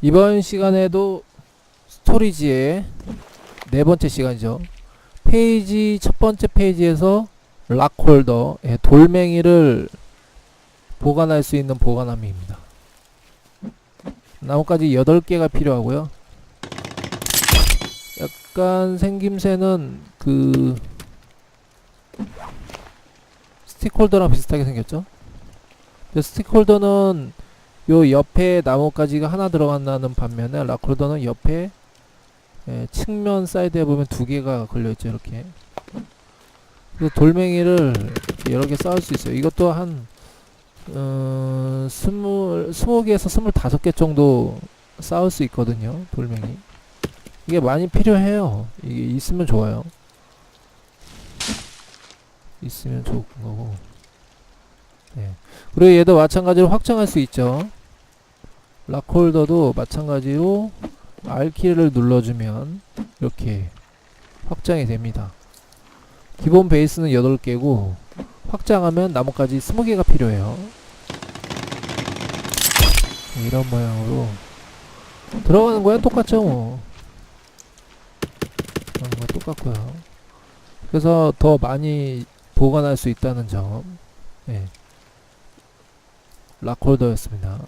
이번 시간에도 스토리지의 네 번째 시간이죠. 페이지 첫 번째 페이지에서 락홀더 예, 돌멩이를 보관할 수 있는 보관함입니다. 나뭇가지 8개가 필요하고요. 약간 생김새는 그 스틱홀더랑 비슷하게 생겼죠? 스틱홀더는 요 옆에 나뭇가지가 하나 들어간다는 반면에 락홀더는 옆에 예, 측면 사이드에 보면 두 개가 걸려있죠 이렇게. 그래서 돌멩이를 여러 개 쌓을 수 있어요. 이것도 한 어, 스물 스무 개에서 스물다섯 개 정도 쌓을 수 있거든요 돌멩이. 이게 많이 필요해요. 이게 있으면 좋아요. 있으면 좋은 거고. 네. 그리고 얘도 마찬가지로 확장할 수 있죠 락홀더도 마찬가지로 R키를 눌러주면 이렇게 확장이 됩니다. 기본 베이스는 8개고 확장하면 나뭇가지 20개가 필요해요. 네, 이런 모양으로 들어가는 거야 똑같죠 뭐. 거 똑같고요. 그래서 더 많이 보관할 수 있다는 점. 네. 락홀더였습니다.